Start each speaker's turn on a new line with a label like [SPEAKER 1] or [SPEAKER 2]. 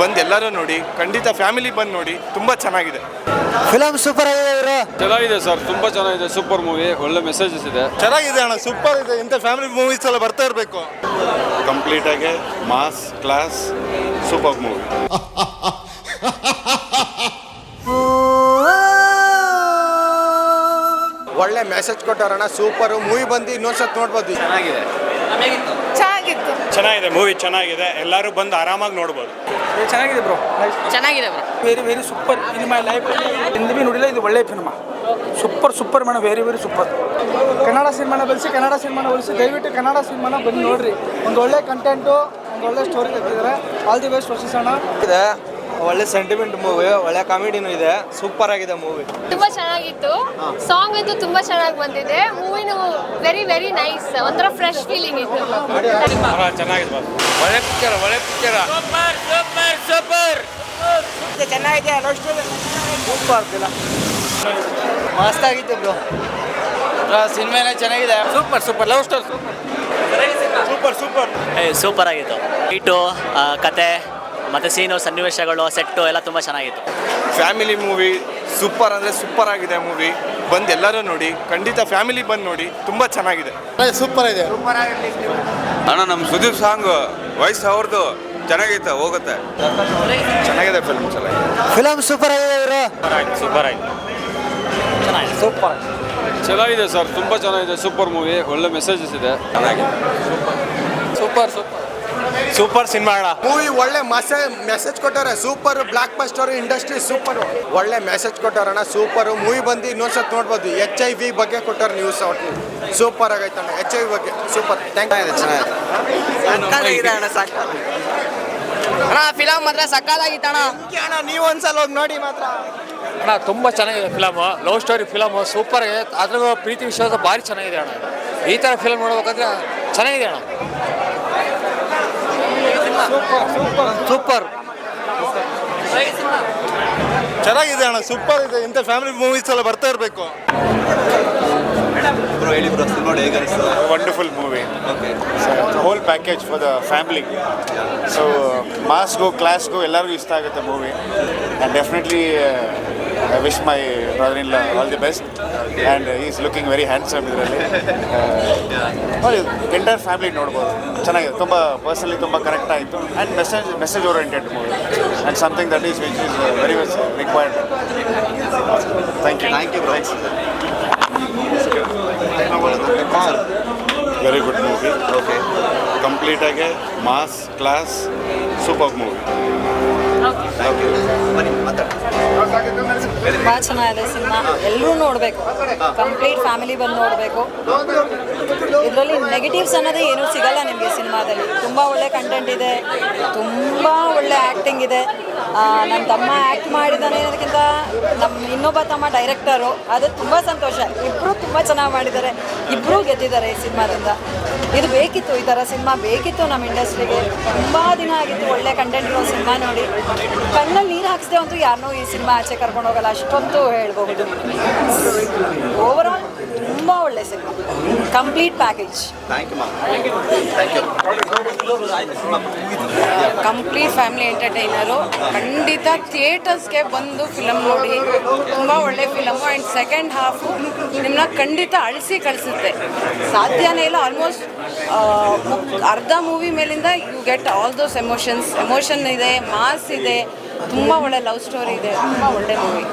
[SPEAKER 1] ಬಂದು ಎಲ್ಲರೂ ನೋಡಿ ಖಂಡಿತ ಫ್ಯಾಮಿಲಿ ಬಂದು ನೋಡಿ ತುಂಬ ಚೆನ್ನಾಗಿದೆ.
[SPEAKER 2] ಫಿಲಮ್ ಸೂಪರ್ ಆಗಿದೆ ಇವರು.
[SPEAKER 3] ಚೆನ್ನಾಗಿದೆ ಸರ್ ತುಂಬಾ ಚೆನ್ನಾಗಿದೆ ಸೂಪರ್ ಮೂವಿ ಒಳ್ಳೆ ಮೆಸೇಜಸ್ ಇದೆ.
[SPEAKER 1] ಚೆನ್ನಾಗಿದೆ ಅಣ್ಣ ಸೂಪರ್ ಇದೆ ಇಂಥ ಫ್ಯಾಮಿಲಿ ಮೂವೀಸ್ ಎಲ್ಲ ಬರ್ತಾ ಇರಬೇಕು. ಕಂಪ್ಲೀಟ್ ಆಗಿ ಮಾಸ್ ಕ್ಲಾಸ್ ಸೂಪರ್ ಮೂವಿ
[SPEAKER 4] ಒಳ್ಳೆ ಮೆಸೇಜ್ ಕೊಟ್ಟಾರಣ್ಣ ಸೂಪರ್ ಮೂವಿ ಬಂದು ಇನ್ನೊಂದ್ಸತ್ ನೋಡ್ಬೋದು.
[SPEAKER 3] ಚೆನ್ನಾಗಿದೆ.
[SPEAKER 5] ಚೆನ್ನಾಗಿತ್ತು.
[SPEAKER 6] ಚೆನ್ನಾಗಿದೆ ಮೂವಿ ಚೆನ್ನಾಗಿದೆ. ಎಲ್ಲರೂ ಬಂದು ಆರಾಮಾಗಿ ನೋಡ್ಬೋದು.
[SPEAKER 7] ಚೆನ್ನಾಗಿದೆ ಬ್ರೋ
[SPEAKER 5] ಚೆನ್ನಾಗಿದೆ bro
[SPEAKER 7] very very super in my life ಎಂದು ಬಿ ನೋಡಿಲ್ಲ ಇದು ಒಳ್ಳೆ cinema super super madam very very super Kannada ಸಿನಿಮಾನ ಬೆಳೆಸಿ ಕನ್ನಡ ಸಿನಿಮಾನ ಉಳಿಸಿ ದಯವಿಟ್ಟು ಕನ್ನಡ ಸಿನಿಮಾನ ಬಂದು ನೋಡ್ರಿ. ಒಂದು ಒಳ್ಳೆ ಕಂಟೆಂಟು ಒಂದು ಒಳ್ಳೆ ಸ್ಟೋರಿ ತೆಗೆದಿದ್ದಾರೆ. ಆಲ್ ದಿ ಬೆಸ್ಟ್ ವರ್ಷಿಸೋಣ
[SPEAKER 4] ಇದೆ. ಒಳ್ಳೆ ಸೆಂಟಿಮೆಂಟ್ ಮೂವಿ ಒಳ್ಳೆ ಕಾಮಿಡಿನೂ ಇದೆ. ಸೂಪರ್ ಆಗಿದೆ ಮೂವಿ
[SPEAKER 8] ತುಂಬಾ ಚೆನ್ನಾಗಿತ್ತು. ಸಾಂಗ್ ಅಂತೂ ತುಂಬಾ ಚೆನ್ನಾಗಿ ಬಂದಿದೆ. ಮೂವಿನು ವೆರಿ ವೆರಿ ನೈಸ್ ಒಂಥರ ಫ್ರೆಶ್ ಫೀಲಿಂಗ್ ಇತ್ತು.
[SPEAKER 6] ಚೆನ್ನಾಗಿದೆ
[SPEAKER 3] ಒಳ್ಳೆ ಪಿಕ್ಚರ್ ಒಳ್ಳೆ ಪಿಕ್ಚರ್ ಸೂಪರ್ ಸೂಪರ್.
[SPEAKER 7] ಸೂಪರ್ ಚೆನ್ನಾಗಿದೆ ಸೂಪರ್ ಮಸ್ತ್
[SPEAKER 2] ಆಗಿತ್ತು ಬ್ರೋ
[SPEAKER 3] ಸಿನಿಮಾ ಚೆನ್ನಾಗಿದೆ. Super super love story
[SPEAKER 6] super super
[SPEAKER 9] super ಆಗಿತ್ತು. ಇಟ್ಟು ಕತೆ. ಮತ್ತು ಸೀನು ಸನ್ನಿವೇಶಗಳು ಸೆಟ್ಟು ಎಲ್ಲ ತುಂಬ ಚೆನ್ನಾಗಿತ್ತು.
[SPEAKER 1] ಫ್ಯಾಮಿಲಿ ಮೂವಿ ಸೂಪರ್ ಅಂದರೆ ಸೂಪರ್ ಆಗಿದೆ ಮೂವಿ ಬಂದು ಎಲ್ಲರೂ ನೋಡಿ ಖಂಡಿತ ಫ್ಯಾಮಿಲಿ ಬಂದು ನೋಡಿ ತುಂಬ ಚೆನ್ನಾಗಿದೆ.
[SPEAKER 2] ಸೂಪರ್ ಇದೆ.
[SPEAKER 3] ಅಣ್ಣ ನಮ್ಮ ಸುದೀಪ್ ಸಾಂಗ್ ವಯಸ್ಸು ಅವ್ರದ್ದು ಚೆನ್ನಾಗಿತ್ತು ಹೋಗುತ್ತೆ.
[SPEAKER 1] ಚೆನ್ನಾಗಿದೆ ಫಿಲ್ಮ್ ಚೆನ್ನಾಗಿದೆ.
[SPEAKER 2] ಫಿಲಮ್ ಸೂಪರ್ ಆಗಿದೆ ಇವರು.
[SPEAKER 6] ಸೂಪರ್ ಆಯ್ತು
[SPEAKER 7] ಸೂಪರ್
[SPEAKER 3] ಚೆನ್ನಾಗಿದೆ. ಸರ್ ತುಂಬಾ ಚೆನ್ನಾಗಿದೆ ಸೂಪರ್ ಮೂವಿ ಒಳ್ಳೆ ಮೆಸೇಜಸ್ ಇದೆ. ಚೆನ್ನಾಗಿದೆ. ಸೂಪರ್ ಸೂಪರ್
[SPEAKER 6] ಸೂಪರ್ ಸಿನಿಮಾ ಅಣ್ಣ.
[SPEAKER 4] ಮೂವಿ ಒಳ್ಳೆ ಮೆಸೇಜ್ ಮೆಸೇಜ್ ಕೊಟ್ಟಾರೆ super blockbuster industry super ಒಳ್ಳೆ ಮೆಸೇಜ್ ಕೊಟ್ಟಾರಣ ಸೂಪರ್ ಮೂವಿ ಬಂದು ಇನ್ನೊಂದ್ಸತ್ ನೋಡ್ಬೋದು. ಎಚ್ ಐ ವಿ ಬಗ್ಗೆ ಕೊಟ್ಟಾರ ನ್ಯೂಸ್ ಒಟ್ಟು ಸೂಪರ್ ಆಗೈತೆ ಅಣ್ಣ. ಎಚ್ ಐ ವಿ ಬಗ್ಗೆ. ಸೂಪರ್ ಥ್ಯಾಂಕ್ ಯು ಚೆನ್ನಾಗಿದೆ ಅಣ್ಣ ಸಾಕು
[SPEAKER 5] ಅಣ್ಣ ಫಿಲಮ್ ಮಾತ್ರ ಸಕ್ಕತ್ತಾಗಿತ್ತಣ್ಣ
[SPEAKER 4] ಅಣ್ಣ. ನೀವು ಒಂದ್ಸಲ ಹೋಗಿ ನೋಡಿ ಮಾತ್ರ.
[SPEAKER 7] ಅಣ್ಣ ತುಂಬ ಚೆನ್ನಾಗಿದೆ film love story film super ಇದೆ ಅದ್ರ ಪ್ರೀತಿ ವಿಶ್ವಾಸ ಭಾರಿ ಚೆನ್ನಾಗಿದೆ ಅಣ್ಣ. ಈ ಥರ ಫಿಲಮ್ ನೋಡ್ಬೇಕಂದ್ರೆ ಚೆನ್ನಾಗಿದೆ ಅಣ್ಣ.
[SPEAKER 2] ಸೂಪರ್.
[SPEAKER 1] ಚೆನ್ನಾಗಿದೆ ಅಣ್ಣ ಸೂಪರ್ ಇದೆ. ಇಂಥ ಫ್ಯಾಮಿಲಿ ಮೂವೀಸ್ ಎಲ್ಲ ಬರ್ತಾ ಇರಬೇಕು.
[SPEAKER 6] Wonderful movie whole package for the family so ಮಾಸ್ಗೂ ಕ್ಲಾಸ್ಗೂ ಎಲ್ಲರಿಗೂ ಇಷ್ಟ ಆಗುತ್ತೆ movie and definitely I wish my brother in all the best and is looking very handsome ಇದರಲ್ಲಿ. ಎಂಟೈರ್ ಫ್ಯಾಮಿಲಿ ನೋಡ್ಬೋದು. ಚೆನ್ನಾಗಿದೆ. ತುಂಬ ಪರ್ಸನಲಿ ತುಂಬ ಕರೆಕ್ಟ್ ಆಯಿತು. And message message oriented movie and something that is which is very much required thank you thank you thanks
[SPEAKER 1] very good movie okay ಕಂಪ್ಲೀಟಾಗಿ mass class super movie
[SPEAKER 5] ತುಂಬಾ ಚೆನ್ನಾಗಿದೆ cinema. ಎಲ್ಲರೂ ನೋಡಬೇಕು. ಕಂಪ್ಲೀಟ್ ಫ್ಯಾಮಿಲಿ ಬಂದು ನೋಡಬೇಕು. ಇದರಲ್ಲಿ negatives ಅನ್ನೋದೇ ಏನೂ ಸಿಗಲ್ಲ ನಿಮಗೆ ಸಿನಿಮಾದಲ್ಲಿ. ತುಂಬ ಒಳ್ಳೆ ಕಂಟೆಂಟ್ ಇದೆ. ತುಂಬ ಒಳ್ಳೆ ಆ್ಯಕ್ಟಿಂಗ್ ಇದೆ. ನನ್ನ ತಮ್ಮ ಆ್ಯಕ್ಟ್ ಮಾಡಿದ್ದಾನೆ ಅನ್ನೋದಕ್ಕಿಂತ ನಮ್ಮ ಇನ್ನೊಬ್ಬ ತಮ್ಮ ಡೈರೆಕ್ಟರು ಅದು ತುಂಬ ಸಂತೋಷ. ಇಬ್ಬರು ತುಂಬ ಚೆನ್ನಾಗಿ ಮಾಡಿದ್ದಾರೆ. ಇಬ್ಬರೂ ಗೆದ್ದಿದ್ದಾರೆ ಈ ಸಿನಿಮಾದಿಂದ. ಇದು ಬೇಕಿತ್ತು, ಈ ಥರ ಸಿನಿಮಾ ಬೇಕಿತ್ತು ನಮ್ಮ ಇಂಡಸ್ಟ್ರಿಗೆ. ತುಂಬ ದಿನ ಆಗಿತ್ತು ಒಳ್ಳೆ ಕಂಟೆಂಟ್ ಇರೋ ಸಿನಿಮಾ ನೋಡಿ. ಕಣ್ಣಲ್ಲಿ ನೀರು ಹಾಕಿಸ್ದೆ ಅಂತೂ ಯಾರನ್ನೂ ಈ ಸಿನಿಮಾ ಆಚೆ ಕರ್ಕೊಂಡು ಹೋಗಲ್ಲ ಅಷ್ಟೊಂದು ಹೇಳ್ಬಹುದು. ಓವರ್ ಆಲ್ ತುಂಬ ಒಳ್ಳೆ cinema. Complete package complete family entertainer ಖಂಡಿತ ಥಿಯೇಟರ್ಸ್ಗೆ ಬಂದು ಫಿಲಮ್ ನೋಡಿ. ತುಂಬ ಒಳ್ಳೆ ಫಿಲಮು ಆ್ಯಂಡ್ ಸೆಕೆಂಡ್ ಹಾಫು ನಿಮ್ಮನ್ನ ಖಂಡಿತ ಅಳಿಸಿ ಕಳಿಸುತ್ತೆ. ಸಾಧ್ಯನೇ ಇಲ್ಲ. ಆಲ್ಮೋಸ್ಟ್ ಅರ್ಧ ಮೂವಿ ಮೇಲಿಂದ you get all those emotions emotion ಇದೆ ಮಾಸ್ ಇದೆ. ತುಂಬ ಒಳ್ಳೆ ಲವ್ ಸ್ಟೋರಿ ಇದೆ ತುಂಬ ಒಳ್ಳೆ ಮೂವಿ.